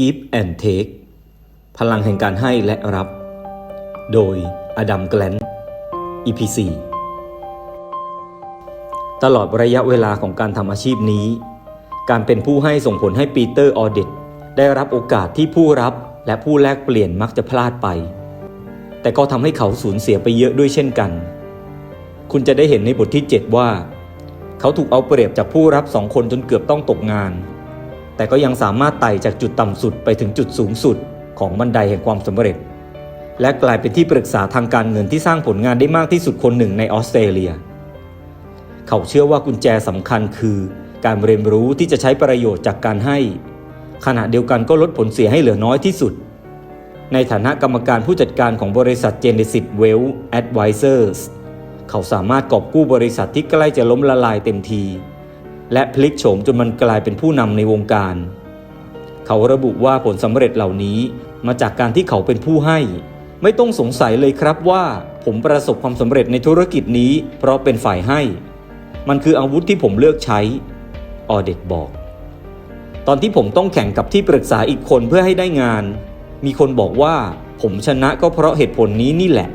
Give and Take พลังแห่งการให้และรับ โดยอดัมแกลน EP4 ตลอดระยะเวลาของการทำอาชีพนี้ การเป็นผู้ให้ส่งผลให้ปีเตอร์ออเดตได้รับโอกาสที่ผู้รับและผู้แลกเปลี่ยนมักจะพลาดไป แต่ก็ทำให้เขาสูญเสียไปเยอะด้วยเช่นกัน คุณจะได้เห็นในบทที่ 7 ว่า เขาถูกเอาเปรียบจากผู้รับสองคนจนเกือบต้องตกงาน แต่ก็ยังสามารถไต่จากจุดต่ำสุดไปถึงจุดสูงสุดของบันไดแห่งความสำเร็จ และกลายเป็นที่ปรึกษาทางการเงินที่สร้างผลงานได้มากที่สุดคนหนึ่งในออสเตรเลีย เขาเชื่อว่ากุญแจสำคัญคือ การเรียนรู้ที่จะใช้ประโยชน์จากการให้ ขณะเดียวกันก็ลดผลเสียให้เหลือน้อยที่สุด ในฐานะกรรมการผู้จัดการของบริษัท Genesis Wealth Advisors เขาสามารถกอบกู้บริษัทที่ใกล้จะล้มละลายเต็มที และพลิกโฉมจนมันกลายเป็นผู้นำในวงการ เขาระบุว่าผลสำเร็จเหล่านี้มาจากการที่เขาเป็นผู้ให้ ไม่ต้องสงสัยเลยครับว่าผมประสบความสำเร็จในธุรกิจนี้ เพราะเป็นฝ่ายให้ มันคืออาวุธที่ผมเลือกใช้ ออเดตบอก ตอนที่ผมต้องแข่งกับที่ปรึกษาอีกคนเพื่อให้ได้งาน มีคนบอกว่าผมชนะก็เพราะเหตุผลนี้นี่แหละ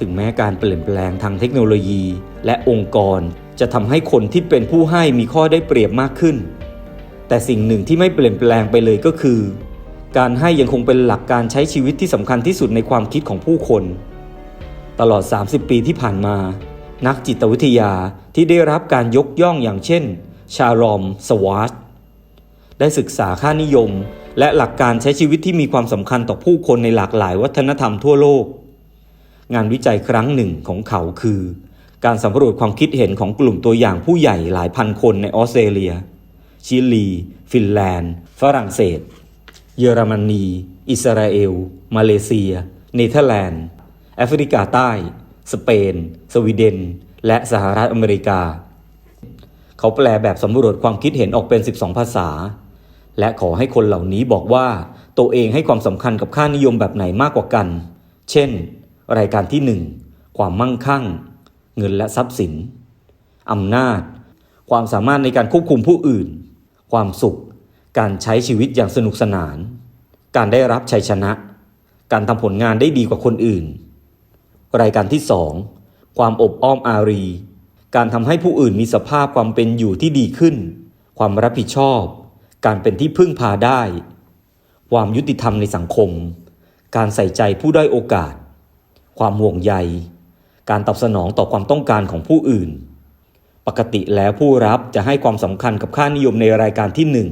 ถึงแม้การเปลี่ยนแปลงทางเทคโนโลยี และองค์กร จะทำให้คนที่เป็นผู้ให้มีข้อได้เปรียบมากขึ้น แต่สิ่งหนึ่งที่ไม่เปลี่ยนแปลงไปเลยก็คือ การให้ยังคงเป็นหลักการใช้ชีวิตที่สำคัญที่สุดในความคิดของผู้คน ตลอด 30 ปีที่ผ่านมา นักจิตวิทยาที่ได้รับการยกย่องอย่างเช่น ชารอม สวาชได้ศึกษาค่านิยม และหลักการใช้ชีวิตที่มีความสำคัญต่อผู้คนในหลากหลายวัฒนธรรมทั่วโลก งานวิจัยครั้งหนึ่งของเขาคือ การสำรวจความคิดเห็นของกลุ่มตัวอย่างผู้ใหญ่หลายพันคนในออสเตรเลีย ชิลี ฟินแลนด์ ฝรั่งเศส เยอรมนี อิสราเอล มาเลเซีย เนเธอร์แลนด์ แอฟริกาใต้ สเปน สวีเดน และสหรัฐอเมริกา เขาแปลแบบสำรวจความคิดเห็นออกเป็น 12 ภาษา และขอให้คนเหล่านี้บอกว่าตัวเองให้ความสำคัญกับค่านิยมแบบไหนมากกว่ากัน เช่น รายการที่ 1 ความมั่งคั่ง เงินและทรัพย์สินอำนาจ ความสามารถในการควบคุมผู้อื่น ความสุข การใช้ชีวิตอย่างสนุกสนาน การได้รับชัยชนะ การทำผลงานได้ดีกว่าคนอื่น รายการที่ 2 ความอบอ้อมอารี การทำให้ผู้อื่นมีสภาพความเป็นอยู่ที่ดีขึ้น ความรับผิดชอบ การเป็นที่พึ่งพาได้ ความยุติธรรมในสังคม การใส่ใจผู้ได้อยโอกาส ความห่วงใย การตอบสนองต่อความต้องการของผู้อื่น ปกติแล้วผู้รับจะให้ความสำคัญกับค่านิยมในรายการที่หนึ่ง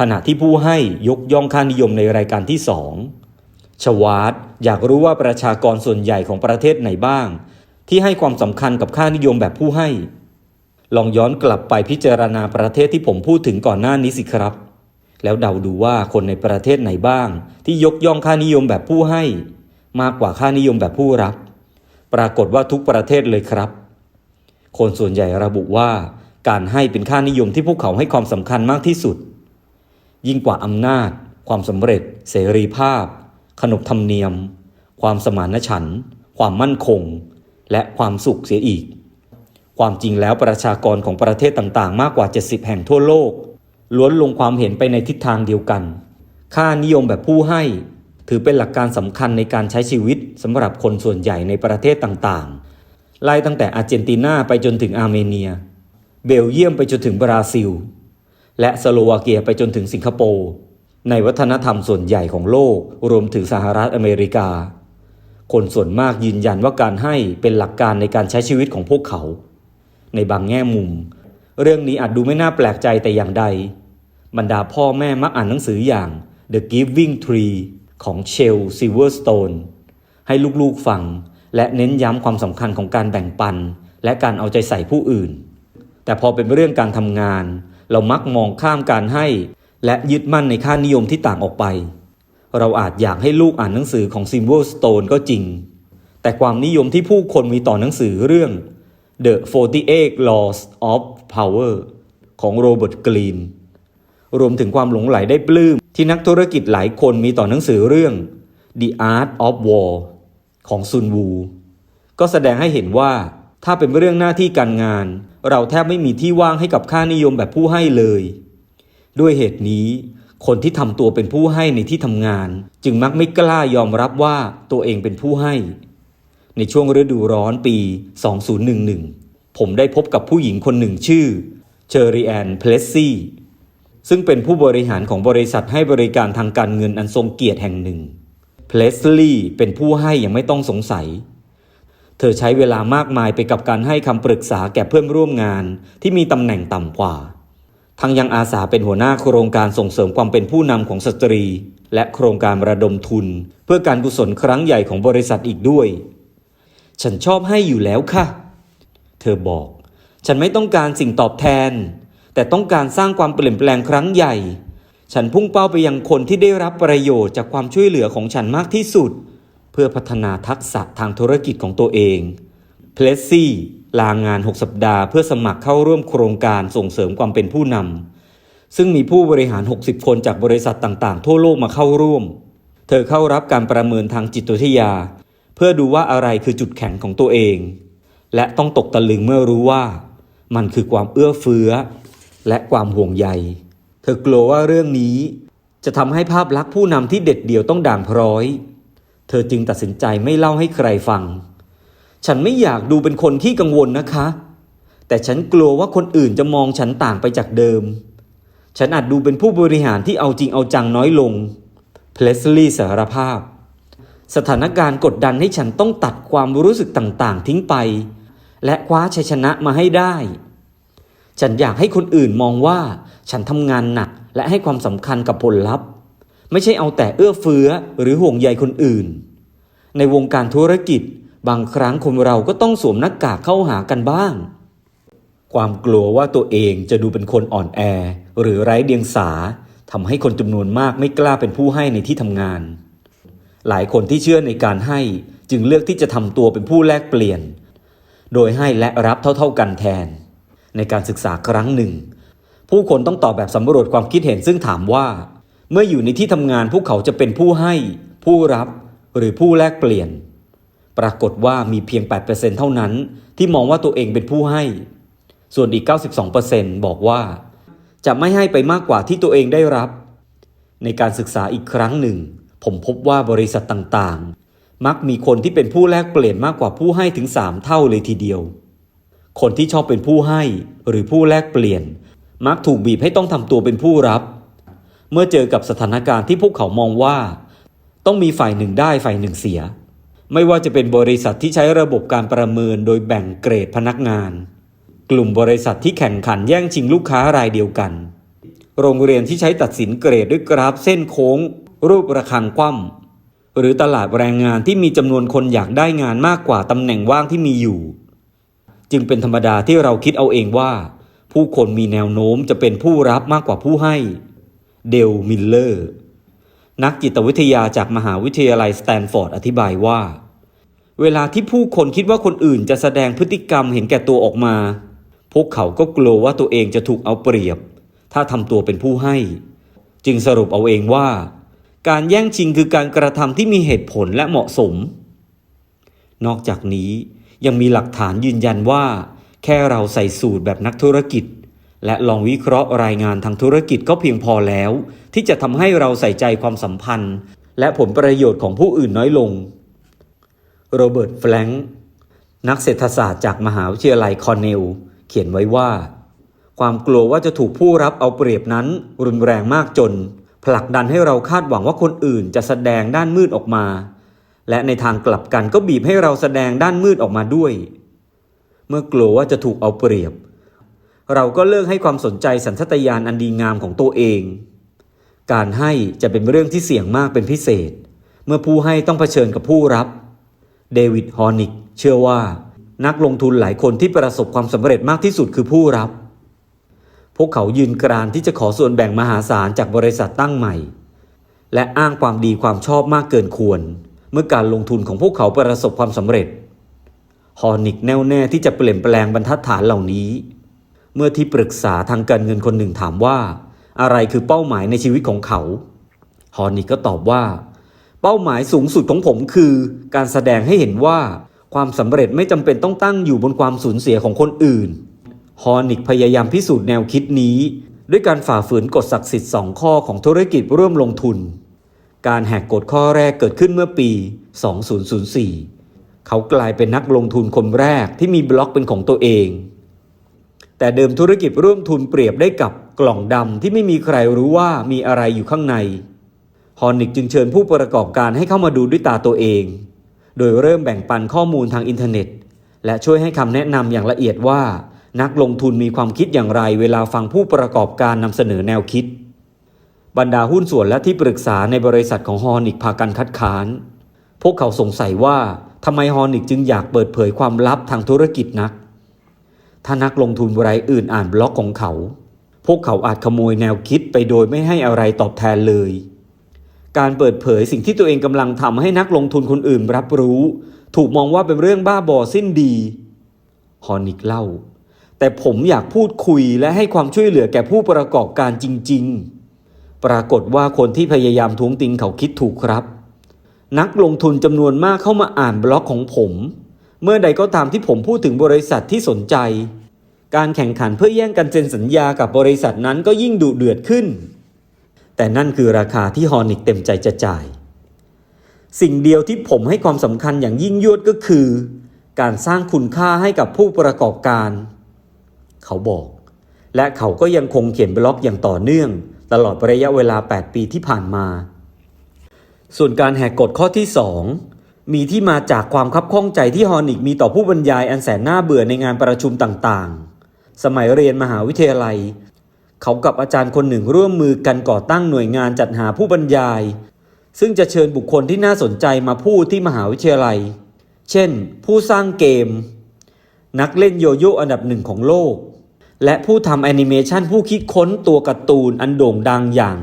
ขณะที่ผู้ให้ยกย่องค่านิยมในรายการที่สองชวาร์ตอยากรู้ว่าประชากรส่วนใหญ่ของประเทศไหนบ้าง ที่ให้ความสำคัญกับค่านิยมแบบผู้ให้ ลองย้อนกลับไปพิจารณาประเทศที่ผมพูดถึงก่อนหน้านี้สิครับ แล้วเดาดูว่าคนในประเทศไหนบ้าง ที่ยกย่องค่านิยมแบบผู้ให้ มากกว่าค่านิยมแบบผู้รับ ปรากฏว่าทุกประเทศเลยครับ คนส่วนใหญ่ระบุว่า การให้เป็นค่านิยมที่พวกเขาให้ความสำคัญมากที่สุด ยิ่งกว่าอำนาจ ความสำเร็จ เสรีภาพ ขนบธรรมเนียม ความสมานฉันท์ความมั่นคง และความสุขเสียอีก ความจริงแล้วประชากรของประเทศต่างๆ มากกว่า 70 แห่งทั่วโลก ล้วนลงความเห็นไปในทิศทางเดียวกัน ค่านิยมแบบผู้ให้ ถือเป็นหลักการสำคัญในการใช้ชีวิตสำหรับคนส่วนใหญ่ในประเทศต่างๆ ไล่ตั้งแต่อาร์เจนตินาไปจนถึงอาร์เมเนีย เบลเยียมไปจนถึงบราซิล และสโลวาเกียไปจนถึงสิงคโปร์ในวัฒนธรรมส่วนใหญ่ของโลกรวมถึงสหรัฐอเมริกา คนส่วนมากยืนยันว่าการให้เป็นหลักการในการใช้ชีวิตของพวกเขา ในบางแง่มุม เรื่องนี้อาจดูไม่น่าแปลกใจแต่อย่างใด บรรดาพ่อแม่มักอ่านหนังสืออย่าง The Giving Tree ของเชลซิเวอร์สโตนให้ลูกๆฟัง และเน้นย้ำความสำคัญของการแบ่งปัน และการเอาใจใส่ผู้อื่น แต่พอเป็นเรื่องการทำงาน เรามักมองข้ามการให้ และยึดมั่นในค่านิยมที่ต่างออกไป เราอาจอยากให้ลูกอ่านหนังสือของซิ l เวอร์สโตนก็จริง แต่ความนิยมที่ผู้คนมีต่อหนังสือเรื่อง The 48 Laws of Power ของโรเบิร์ตกรีน รวมถึงความหลงไหลได้ปลื้ม ที่นักธุรกิจหลายคนมีต่อหนังสือเรื่อง The Art of War ของซุนวู ก็แสดงให้เห็นว่า ถ้าเป็นเรื่องหน้าที่การงาน เราแทบไม่มีที่ว่างให้กับค่านิยมแบบผู้ให้เลย ด้วยเหตุนี้ คนที่ทำตัวเป็นผู้ให้ในที่ทำงาน จึงมักไม่กล้ายอมรับว่าตัวเองเป็นผู้ให้ ในช่วงฤดูร้อนปี 2011 ผมได้พบกับผู้หญิงคนหนึ่งชื่อเชอรีแอน เพลสซี่ ซึ่งเป็นผู้บริหารของบริษัทให้บริการทางการเงินอันทรงเกียรติแห่งหนึ่ง เพลสลี่เป็นผู้ให้อย่างไม่ต้องสงสัย เธอใช้เวลามากมายไปกับการให้คำปรึกษาแก่เพื่อนร่วมงานที่มีตำแหน่งต่ำกว่า ทั้งยังอาสาเป็นหัวหน้าโครงการส่งเสริมความเป็นผู้นำของสตรี และโครงการระดมทุน เพื่อการกุศลครั้งใหญ่ของบริษัทอีกด้วย ฉันชอบให้อยู่แล้วค่ะ เธอบอก ฉันไม่ต้องการสิ่งตอบแทน แต่ต้องการสร้างความเปลี่ยนแปลงครั้งใหญ่ ฉันพุ่งเป้าไปยังคนที่ได้รับประโยชน์จากความช่วยเหลือของฉันมากที่สุด เพื่อพัฒนาทักษะทางธุรกิจของตัวเองเพลสซี่ลางาน 6 สัปดาห์เพื่อสมัครเข้าร่วมโครงการส่งเสริมความเป็นผู้นำซึ่งมีผู้บริหาร 60 คนจากบริษัทต่างๆ ทั่วโลกมาเข้าร่วม เธอเข้ารับการประเมินทางจิตวิทยา เพื่อดูว่าอะไรคือจุดแข็งของตัวเอง และต้องตกตะลึงเมื่อรู้ว่า มันคือความเอื้อเฟื้อ และความห่วงใย เธอกลัวว่าเรื่องนี้ จะทำให้ภาพลักษณ์ผู้นำที่เด็ดเดี่ยวต้องด่างพร้อย เธอจึงตัดสินใจไม่เล่าให้ใครฟัง ฉันไม่อยากดูเป็นคนที่กังวลนะคะ แต่ฉันกลัวว่าคนอื่นจะมองฉันต่างไปจากเดิม ฉันอาจดูเป็นผู้บริหารที่เอาจริงเอาจังน้อยลง เพลสลีย์สารภาพ สถานการณ์กดดันให้ฉันต้องตัดความรู้สึกต่างๆ ทิ้งไป และคว้าชัยชนะมาให้ได้ ฉันอยากให้คนอื่นมองว่า ฉันทำงานหนักและให้ความสำคัญกับผลลัพธ์ ไม่ใช่เอาแต่เอื้อเฟื้อหรือห่วงใยคนอื่น ในวงการธุรกิจ บางครั้งคนเราก็ต้องสวมหน้ากากเข้าหากันบ้าง ความกลัวว่าตัวเองจะดูเป็นคนอ่อนแอ หรือไร้เดียงสาทำให้คนจำนวนมากไม่กล้าเป็นผู้ให้ในที่ทำงาน หลายคนที่เชื่อในการให้จึงเลือกที่จะทำตัวเป็นผู้แลกเปลี่ยน โดยให้และรับเท่าๆกันแทน ในการศึกษาครั้งหนึ่ง ผู้คนต้องตอบแบบสำรวจความคิดเห็นซึ่งถามว่า เมื่ออยู่ในที่ทำงานพวกเขาจะเป็นผู้ให้ ผู้รับ หรือผู้แลกเปลี่ยน ปรากฏว่ามีเพียง 8%เท่านั้น ที่มองว่าตัวเองเป็นผู้ให้ ส่วนอีก 92%บอกว่า จะไม่ให้ไปมากกว่าที่ตัวเองได้รับ ในการศึกษาอีกครั้งหนึ่ง ผมพบว่าบริษัทต่างๆ มักมีคนที่เป็นผู้แลกเปลี่ยนมากกว่าผู้ให้ถึง 3 เท่าเลยทีเดียว คนที่ชอบเป็นผู้ให้หรือผู้แลกเปลี่ยน มักถูกบีบให้ต้องทำตัวเป็นผู้รับ เมื่อเจอกับสถานการณ์ที่พวกเขามองว่า ต้องมีฝ่ายหนึ่งได้ฝ่ายหนึ่งเสีย ไม่ว่าจะเป็นบริษัทที่ใช้ระบบการประเมินโดยแบ่งเกรดพนักงาน กลุ่มบริษัทที่แข่งขันแย่งชิงลูกค้ารายเดียวกัน โรงเรียนที่ใช้ตัดสินเกรดด้วยกราฟเส้นโค้ง รูประฆังคว่ำหรือตลาดแรงงานที่มีจำนวนคนอยากได้งานมากกว่าตำแหน่งว่างที่มีอยู่ จึงเป็นธรรมดาที่เราคิดเอาเองว่า ผู้คนมีแนวโน้มจะเป็นผู้รับมากกว่าผู้ให้ เดลมิลเลอร์ นักจิตวิทยาจากมหาวิทยาลัยสแตนฟอร์ดอธิบายว่า เวลาที่ผู้คนคิดว่าคนอื่นจะแสดงพฤติกรรมเห็นแก่ตัวออกมา พวกเขาก็กลัวว่าตัวเองจะถูกเอาเปรียบ ถ้าทำตัวเป็นผู้ให้ จึงสรุปเอาเองว่า การแย่งชิงคือการกระทำที่มีเหตุผลและเหมาะสม นอกจากนี้ ยังมีหลักฐานยืนยันว่า แค่เราใส่สูตรแบบนักธุรกิจ และลองวิเคราะห์รายงานทางธุรกิจก็เพียงพอแล้ว ที่จะทำให้เราใส่ใจความสัมพันธ์ และผลประโยชน์ของผู้อื่นน้อยลง โรเบิร์ตแฟรงนักเศรษฐศาสตร์จากมหาวิทยาลัยคอร์เนล เขียนไว้ว่า ความกลัวว่าจะถูกผู้รับเอาเปรียบนั้น รุนแรงมากจน ผลักดันให้เราคาดหวังว่าคนอื่นจะแสดงด้านมืดออกมา และในทางกลับกันก็บีบให้เราแสดงด้านมืดออกมาด้วย เมื่อกลัวว่าจะถูกเอาเปรียบ เราก็เลิกให้ความสนใจสัญชาตญาณอันดีงามของตัวเอง การให้จะเป็นเรื่องที่เสี่ยงมากเป็นพิเศษ เมื่อผู้ให้ต้องเผชิญกับผู้รับ เดวิด ฮอร์นิก เชื่อว่า นักลงทุนหลายคนที่ประสบความสำเร็จมากที่สุดคือผู้รับ พวกเขายืนกรานที่จะขอส่วนแบ่งมหาศาลจากบริษัทตั้งใหม่ และอ้างความดีความชอบมากเกินควร เมื่อการลงทุนของพวกเขาประสบความสำเร็จ ฮอร์นิกแน่วแน่ที่จะเปลี่ยนแปลงบรรทัดฐานเหล่านี้ เมื่อที่ปรึกษาทางการเงินคนหนึ่งถามว่า อะไรคือเป้าหมายในชีวิตของเขา ฮอร์นิกก็ตอบว่า เป้าหมายสูงสุดของผมคือ การแสดงให้เห็นว่าความสำเร็จไม่จำเป็นต้องตั้งอยู่บนความสูญเสียของคนอื่น ฮอร์นิกพยายามพิสูจน์แนวคิดนี้ ด้วยการฝ่าฝืนกฎศักดิ์สิทธิ์สองข้อของธุรกิจร่วมลงทุน การแหกกฎข้อแรกเกิดขึ้นเมื่อปี 2004 เขากลายเป็นนักลงทุนคนแรกที่มีบล็อกเป็นของตัวเอง แต่เดิมธุรกิจร่วมทุนเปรียบได้กับกล่องดำที่ไม่มีใครรู้ว่ามีอะไรอยู่ข้างใน ฮอนิกจึงเชิญผู้ประกอบการให้เข้ามาดูด้วยตาตัวเอง โดยเริ่มแบ่งปันข้อมูลทางอินเทอร์เน็ต และช่วยให้คำแนะนำอย่างละเอียดว่า นักลงทุนมีความคิดอย่างไรเวลาฟังผู้ประกอบการนำเสนอแนวคิด บรรดาหุ้นส่วนและที่ปรึกษาในบริษัทของฮอนิกพากันคัดค้าน พวกเขาสงสัยว่าทำไมฮอนิกจึงอยากเปิดเผยความลับทางธุรกิจนัก ถ้านักลงทุนรายอื่นอ่านบล็อกของเขา พวกเขาอาจขโมยแนวคิดไปโดยไม่ให้อะไรตอบแทนเลย การเปิดเผยสิ่งที่ตัวเองกำลังทำให้นักลงทุนคนอื่นรับรู้ ถูกมองว่าเป็นเรื่องบ้าบอสิ้นดี ฮอนิกเล่า แต่ผมอยากพูดคุยและให้ความช่วยเหลือแก่ผู้ประกอบการจริง ๆ ปรากฏว่าคนที่พยายามท้วงติงเขาคิดถูกครับ นักลงทุนจำนวนมากเข้ามาอ่านบล็อกของผม เมื่อใดก็ตามที่ผมพูดถึงบริษัทที่สนใจ การแข่งขันเพื่อแย่งกันเซ็นสัญญากับบริษัทนั้นก็ยิ่งดุเดือดขึ้น แต่นั่นคือราคาที่ฮอนิกเต็มใจจะจ่าย สิ่งเดียวที่ผมให้ความสำคัญอย่างยิ่งยวดก็คือ การสร้างคุณค่าให้กับผู้ประกอบการ เขาบอก และเขาก็ยังคงเขียนบล็อกอย่างต่อเนื่อง ตลอดระยะเวลา 8 ปีที่ผ่านมา ส่วนการแหกกฎข้อที่ 2 มีที่มาจากความคับข้องใจที่ฮอนิกมีต่อผู้บรรยายอันแสนน่าเบื่อในงานประชุมต่างๆ สมัยเรียนมหาวิทยาลัย เขากับอาจารย์คนหนึ่งร่วมมือกันก่อตั้งหน่วยงานจัดหาผู้บรรยาย ซึ่งจะเชิญบุคคลที่น่าสนใจมาพูดที่มหาวิทยาลัย เช่น ผู้สร้างเกม นักเล่นโยโย่อันดับหนึ่งของโลก และผู้ทำแอนิเมชันผู้คิดค้นตัวการ์ตูนอันโด่งดังอย่าง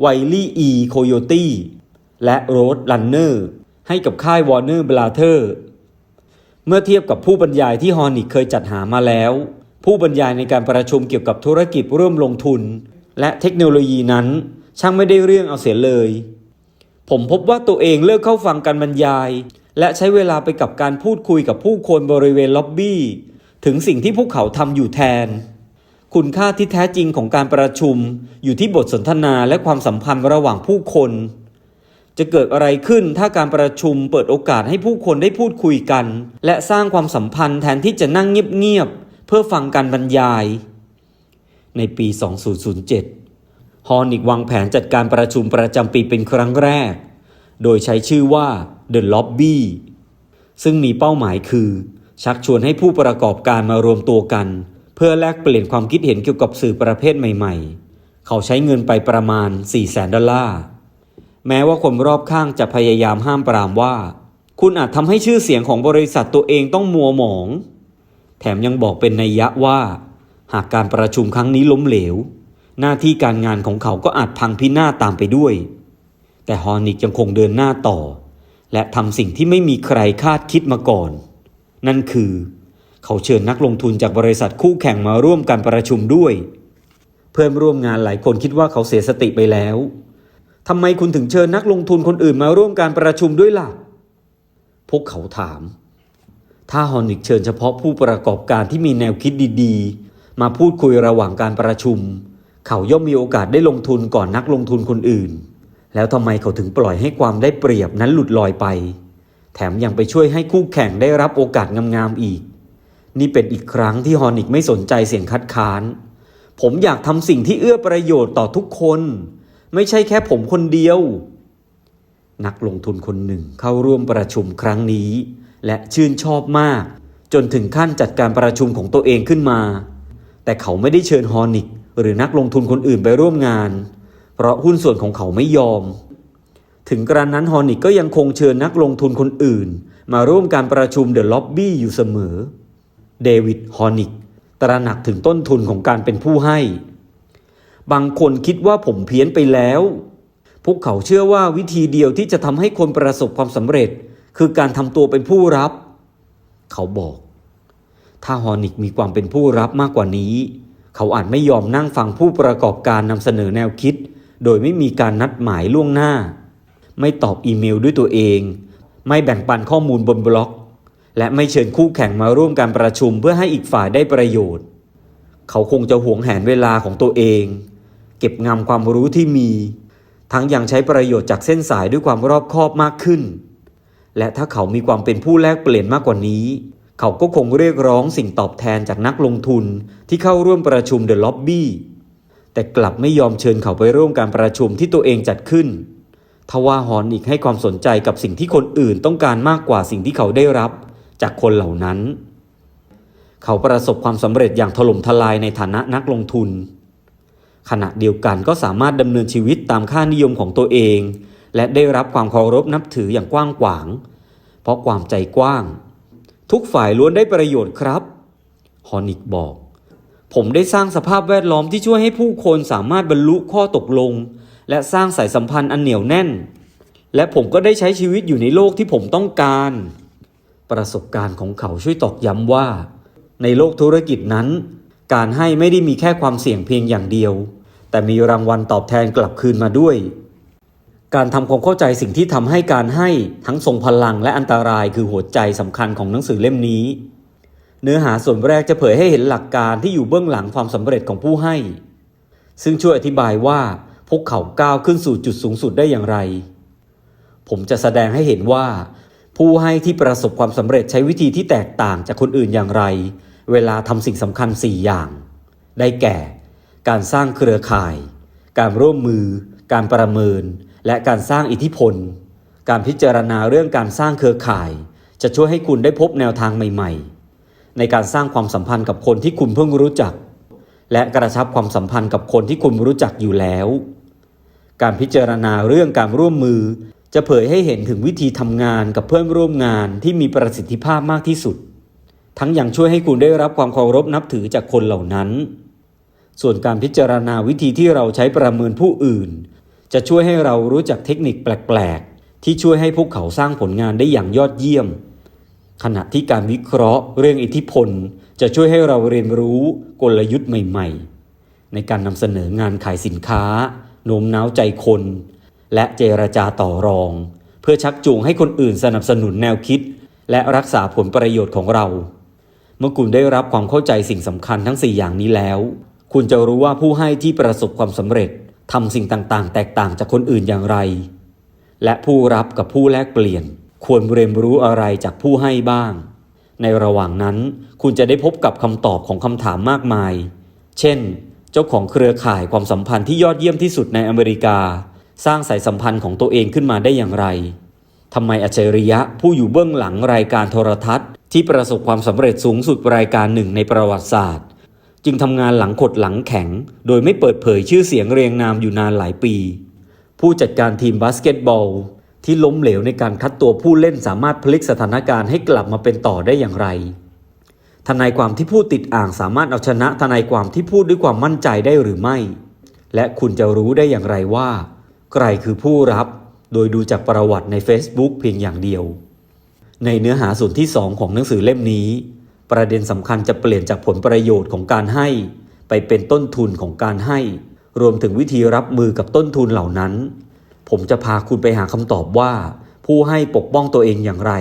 ไวลี่อีโคโยตี้และโรดลันเนอร์ให้กับค่ายวอร์เนอร์บลาเธอร์เมื่อเทียบกับผู้บรรยายที่ฮอนิกเคยจัดหามาแล้ว ผู้บรรยายในการประชุมเกี่ยวกับธุรกิจร่วมลงทุน และเทคโนโลยีนั้น ช่างไม่ได้เรื่องเอาเสียเลย ผมพบว่าตัวเองเลิกเข้าฟังการบรรยาย และใช้เวลาไปกับการพูดคุยกับผู้คนบริเวณล็อบบี้ ถึงสิ่งที่พวกเขาทำอยู่แทน คุณค่าที่แท้จริงของการประชุม อยู่ที่บทสนทนาและความสัมพันธ์ระหว่างผู้คน จะเกิดอะไรขึ้นถ้าการประชุมเปิดโอกาสให้ผู้คนได้พูดคุยกัน และสร้างความสัมพันธ์แทนที่จะนั่งเงียบๆเพื่อฟังการบรรยาย ในปี 2007 ฮอนิกวางแผนจัดการประชุมประจำปีเป็นครั้งแรก โดยใช้ชื่อว่า The Lobby ซึ่งมีเป้าหมายคือ ชักชวนให้ผู้ประกอบการมารวมตัวกัน เพื่อแลกเปลี่ยนความคิดเห็นเกี่ยวกับสื่อประเภทใหม่ ๆ เขาใช้เงินไปประมาณ4แสนดอลลาร์ แม้ว่าคนรอบข้างจะพยายามห้ามปรามว่า คุณอาจทำให้ชื่อเสียงของบริษัทตัวเองต้องมัวหมอง แถมยังบอกเป็นนัยยะว่า หากการประชุมครั้งนี้ล้มเหลว หน้าที่การงานของเขาก็อาจพังพินาศตามไปด้วย แต่ฮอนิกยังคงเดินหน้าต่อ และทำสิ่งที่ไม่มีใครคาดคิดมาก่อน นั่นคือ เขาเชิญนักลงทุนจากบริษัทคู่แข่งมาร่วมการประชุมด้วย เพื่อนร่วมงานหลายคนคิดว่าเขาเสียสติไปแล้วทำไมคุณถึงเชิญนักลงทุนคนอื่นมาร่วมการประชุมด้วยล่ะ พวกเขาถาม ถ้าฮอนิกเชิญเฉพาะผู้ประกอบการที่มีแนวคิดดีๆ มาพูดคุยระหว่างการประชุม เขาย่อมมีโอกาสได้ลงทุนก่อนนักลงทุนคนอื่น แล้วทำไมเขาถึงปล่อยให้ความได้เปรียบนั้นหลุดลอยไป แถมยังไปช่วยให้คู่แข่งได้รับโอกาสงามๆอีก นี่เป็นอีกครั้งที่ฮอนิกไม่สนใจเสียงคัดค้าน ผมอยากทำสิ่งที่เอื้อประโยชน์ต่อทุกคน ไม่ใช่แค่ผมคนเดียว นักลงทุนคนหนึ่งเข้าร่วมประชุมครั้งนี้ และชื่นชอบมาก จนถึงขั้นจัดการประชุมของตัวเองขึ้นมา แต่เขาไม่ได้เชิญฮอนิกหรือนักลงทุนคนอื่นไปร่วมงาน เพราะหุ้นส่วนของเขาไม่ยอม ถึงกระนั้นฮอนิกก็ยังคงเชิญนักลงทุนคนอื่น มาร่วมการประชุมเดอะล็อบบี้อยู่เสมอ เดวิดฮอนิก ตระหนักถึงต้นทุนของการเป็นผู้ให้ บางคนคิดว่าผมเพี้ยนไปแล้ว พวกเขาเชื่อว่าวิธีเดียวที่จะทำให้คนประสบความสำเร็จ คือการทำตัวเป็นผู้รับ เขาบอก ถ้าฮอนิกมีความเป็นผู้รับมากกว่านี้ เขาอาจไม่ยอมนั่งฟังผู้ประกอบการนำเสนอแนวคิด โดยไม่มีการนัดหมายล่วงหน้า ไม่ตอบอีเมลด้วยตัวเอง ไม่แบ่งปันข้อมูลบนบล็อก และไม่เชิญคู่แข่งมาร่วมการประชุมเพื่อให้อีกฝ่ายได้ประโยชน์ เขาคงจะหวงแหนเวลาของตัวเอง เก็บงำความรู้ที่มี ทั้งยังใช้ประโยชน์จากเส้นสายด้วยความรอบคอบมากขึ้น และถ้าเขามีความเป็นผู้แลกเปลี่ยนมากกว่านี้ เขาก็คงเรียกร้องสิ่งตอบแทนจากนักลงทุนที่เข้าร่วมประชุมเดอะล็อบบี้แต่กลับไม่ยอมเชิญเขาไปร่วมการประชุมที่ตัวเองจัดขึ้นทว่าฮอนอีกให้ความสนใจกับสิ่งที่คนอื่นต้องการมากกว่าสิ่งที่เขาได้รับ จากคนเหล่านั้น เขาประสบความสำเร็จอย่างถล่มทลายในฐานะนักลงทุน ขณะเดียวกันก็สามารถดำเนินชีวิตตามค่านิยมของตัวเอง และได้รับความเคารพนับถืออย่างกว้างขวาง เพราะความใจกว้าง ทุกฝ่ายล้วนได้ประโยชน์ครับฮอนิกบอก ผมได้สร้างสภาพแวดล้อมที่ช่วยให้ผู้คนสามารถบรรลุข้อตกลง และสร้างสายสัมพันธ์อันเหนียวแน่น และผมก็ได้ใช้ชีวิตอยู่ในโลกที่ผมต้องการ ประสบการณ์ของเขาช่วยตอกย้ำว่า ในโลกธุรกิจนั้น การให้ไม่ได้มีแค่ความเสี่ยงเพียงอย่างเดียว แต่มีรางวัลตอบแทนกลับคืนมาด้วย การทำความเข้าใจสิ่งที่ทำให้การให้ทั้งทรงพลังและอันตรายคือหัวใจสำคัญของหนังสือเล่มนี้ เนื้อหาส่วนแรกจะเผยให้เห็นหลักการที่อยู่เบื้องหลังความสำเร็จของผู้ให้ ซึ่งช่วยอธิบายว่าพวกเขาก้าวขึ้นสู่จุดสูงสุดได้อย่างไร ผมจะแสดงให้เห็นว่า ผู้ให้ที่ประสบความสำเร็จใช้วิธีที่แตกต่างจากคนอื่นอย่างไร เวลาทำสิ่งสำคัญ 4 อย่าง ได้แก่ การสร้างเครือข่าย การร่วมมือ การประเมิน และการสร้างอิทธิพล การพิจารณาเรื่องการสร้างเครือข่าย จะช่วยให้คุณได้พบแนวทางใหม่ๆ ในการสร้างความสัมพันธ์กับคนที่คุณเพิ่งรู้จัก และกระชับความสัมพันธ์กับคนที่คุณรู้จักอยู่แล้ว การพิจารณาเรื่องการร่วมมือ จะเผยให้เห็นถึงวิธีทำงานกับเพื่อนร่วมงานที่มีประสิทธิภาพมากที่สุด ทั้งยังช่วยให้คุณได้รับความเคารพนับถือจากคนเหล่านั้น ส่วนการพิจารณาวิธีที่เราใช้ประเมินผู้อื่น จะช่วยให้เรารู้จักเทคนิคแปลก ๆ ที่ช่วยให้พวกเขาสร้างผลงานได้อย่างยอดเยี่ยม ขณะที่การวิเคราะห์เรื่องอิทธิพล จะช่วยให้เราเรียนรู้กลยุทธ์ใหม่ ๆ ในการนำเสนองานขายสินค้าโน้มน้าวใจคน และเจรจาต่อรอง เพื่อชักจูงให้คนอื่นสนับสนุนแนวคิด และรักษาผลประโยชน์ของเรา เมื่อคุณได้รับความเข้าใจสิ่งสำคัญทั้ง 4 อย่างนี้แล้ว คุณจะรู้ว่าผู้ให้ที่ประสบความสำเร็จทำสิ่งต่างๆ แตกต่างจากคนอื่นอย่างไร และผู้รับกับผู้แลกเปลี่ยน ควรเรียนรู้อะไรจากผู้ให้บ้าง ในระหว่างนั้นคุณจะได้พบกับคำตอบของคำถามมากมาย เช่น เจ้าของเครือข่ายความสัมพันธ์ที่ยอดเยี่ยมที่สุดในอเมริกา สร้างสายสัมพันธ์ของตัวเองขึ้นมาได้อย่างไรทำไมอัจฉริยะผู้อยู่เบื้องหลังรายการโทรทัศน์ ที่ประสบความสำเร็จสูงสุดรายการหนึ่งในประวัติศาสตร์ จึงทำงานหลังขดหลังแข็ง โดยไม่เปิดเผยชื่อเสียงเรียงนามอยู่นานหลายปี ผู้จัดการทีมบาสเกตบอล ที่ล้มเหลวในการคัดตัวผู้เล่นสามารถพลิกสถานการณ์ให้กลับมาเป็นต่อได้อย่างไรทนายความที่พูดติดอ่างสามารถเอาชนะทนายความที่พูดด้วยความมั่นใจได้หรือไม่ และคุณจะรู้ได้อย่างไรว่า ใครคือผู้รับ โดยดูจากประวัติใน Facebook เพียงอย่างเดียว ในเนื้อหาส่วนที่ 2 ของหนังสือเล่มนี้ ประเด็นสำคัญจะเปลี่ยนจากผลประโยชน์ของการให้ ไปเป็นต้นทุนของการให้ รวมถึงวิธีรับมือกับต้นทุนเหล่านั้น ผมจะพาคุณไปหาคำตอบว่า ผู้ให้ปกป้องตัวเองอย่างไร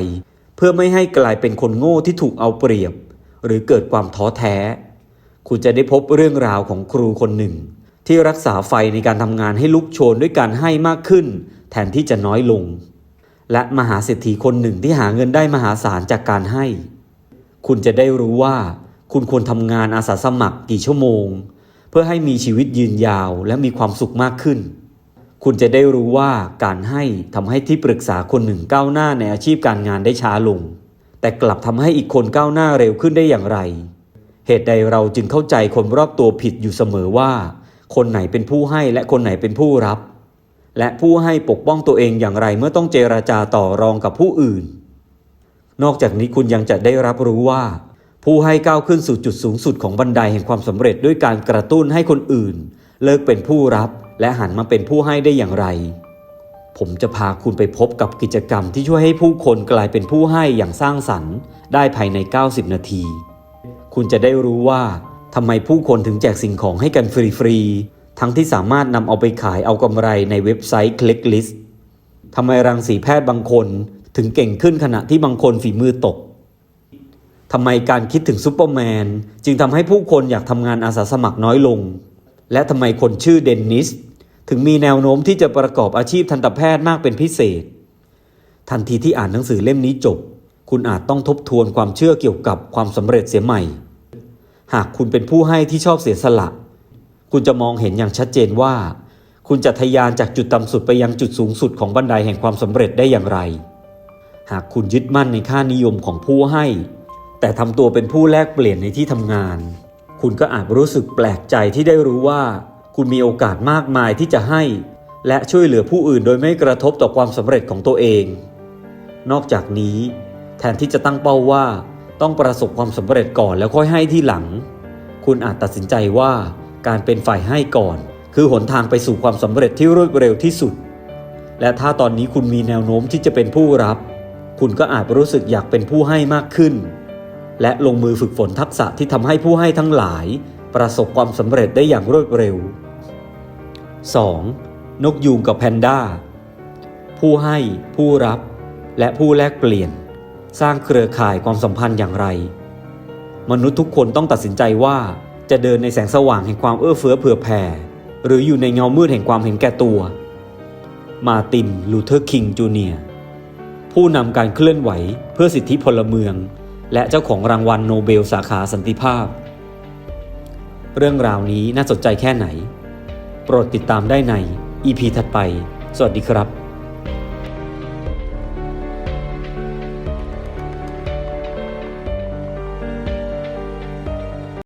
เพื่อไม่ให้กลายเป็นคนโง่ที่ถูกเอาเปรียบ หรือเกิดความท้อแท้ คุณจะได้พบเรื่องราวของครูคนหนึ่ง ที่รักษาไฟในการทำงานให้ลุกโชนด้วยการให้มากขึ้น แทนที่จะน้อยลง และมหาเศรษฐีคนหนึ่งที่หาเงินได้มหาศาลจากการให้ คุณจะได้รู้ว่า คุณควรทำงานอาสาสมัครกี่ชั่วโมง เพื่อให้มีชีวิตยืนยาวและมีความสุขมากขึ้น คุณจะได้รู้ว่าการให้ทำให้ที่ปรึกษาคนหนึ่งก้าวหน้าในอาชีพการงานได้ช้าลง แต่กลับทำให้อีกคนก้าวหน้าเร็วขึ้นได้อย่างไร เหตุใดเราจึงเข้าใจคนรอบตัวผิดอยู่เสมอว่า คนไหนเป็นผู้ให้และคนไหนเป็นผู้รับ และผู้ให้ปกป้องตัวเองอย่างไรเมื่อต้องเจราจาต่อรองกับผู้อื่น นอกจากนี้คุณยังจะได้รับรู้ว่า ผู้ให้ก้าวขึ้นสู่จุดสูงสุดของบันไดแห่งความสำเร็จด้วยการกระตุ้นให้คนอื่น เลิกเป็นผู้รับและหันมาเป็นผู้ให้ได้อย่างไร ผมจะพาคุณไปพบกับกิจกรรมที่ช่วยให้ผู้คนกลายเป็นผู้ให้อย่างสร้างสรรค์ ได้ภายใน 90 นาที คุณจะได้รู้ว่า ทำไมผู้คนถึงแจกสิ่งของให้กันฟรีๆ ทั้งที่สามารถนำเอาไปขายเอากำไรในเว็บไซต์ Clicklist ทำไมรังสีแพทย์บางคนถึงเก่งขึ้นขณะที่บางคนฝีมือตก ทำไมการคิดถึงซูเปอร์แมน จึงทำให้ผู้คนอยากทำงานอาสาสมัครน้อยลง และทำไมคนชื่อเดนนิส ถึงมีแนวโน้มที่จะประกอบอาชีพทันตแพทย์มากเป็นพิเศษ ทันทีที่อ่านหนังสือเล่มนี้จบ คุณอาจต้องทบทวนความเชื่อเกี่ยวกับความสำเร็จเสียใหม่ หากคุณเป็นผู้ให้ที่ชอบเสียสละ คุณจะมองเห็นอย่างชัดเจนว่า คุณจะทะยานจากจุดต่ำสุดไปยังจุดสูงสุดของบันไดแห่งความสำเร็จได้อย่างไร หากคุณยึดมั่นในค่านิยมของผู้ให้ แต่ทำตัวเป็นผู้แลกเปลี่ยนในที่ทำงาน คุณก็อาจรู้สึกแปลกใจที่ได้รู้ว่า คุณมีโอกาสมากมายที่จะให้ และช่วยเหลือผู้อื่นโดยไม่กระทบต่อความสำเร็จของตัวเอง นอกจากนี้ แทนที่จะตั้งเป้าว่า ต้องประสบความสำเร็จก่อนแล้วค่อยให้ที่หลัง คุณอาจตัดสินใจว่าการเป็นฝ่ายให้ก่อน คือหนทางไปสู่ความสำเร็จที่รวดเร็วที่สุด และถ้าตอนนี้คุณมีแนวโน้มที่จะเป็นผู้รับ คุณก็อาจรู้สึกอยากเป็นผู้ให้มากขึ้น และลงมือฝึกฝนทักษะที่ทำให้ผู้ให้ทั้งหลาย ประสบความสำเร็จได้อย่างรวดเร็ว 2. นกยูงกับแพนด้าผู้ให้ผู้รับ และผู้แลกเปลี่ยน สร้างเครือข่ายความสัมพันธ์อย่างไร มนุษย์ทุกคนต้องตัดสินใจว่าจะเดินในแสงสว่างแห่งความเอื้อเฟื้อเผื่อแผ่ หรืออยู่ในเงามืดแห่งความเห็นแก่ตัว มาติน ลูเทอร์ คิง จูเนียร์ผู้นำการเคลื่อนไหวเพื่อสิทธิพลเมือง และเจ้าของรางวัลโนเบลสาขาสันติภาพ เรื่องราวนี้น่าสนใจแค่ไหน โปรดติดตามได้ใน EP ถัดไป สวัสดีครับ